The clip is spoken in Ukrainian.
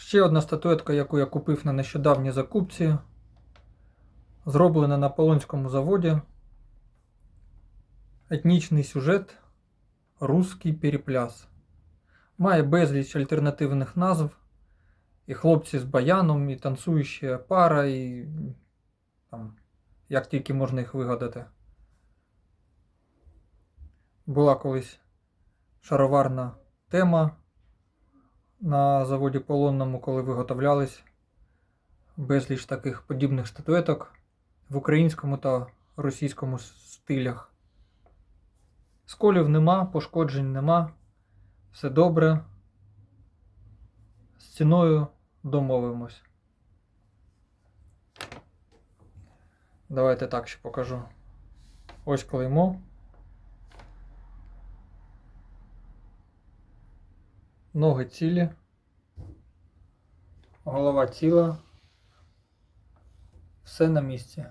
Ще одна статуетка, яку я купив на нещодавній закупці. Зроблена на Полонському заводі. Етнічний сюжет Руський перепляс. Має безліч альтернативних назв. І хлопці з баяном, і танцююча пара, і там, як тільки можна їх вигадати. Була колись шароварна тема на заводі Полонному, коли виготовлялись безліч таких подібних статуеток в українському та російському стилях. Сколів нема, пошкоджень нема, все добре. З ціною домовимось. Давайте так ще покажу. Ось клеймо. Ноги цілі. Голова ціла. Все на місці.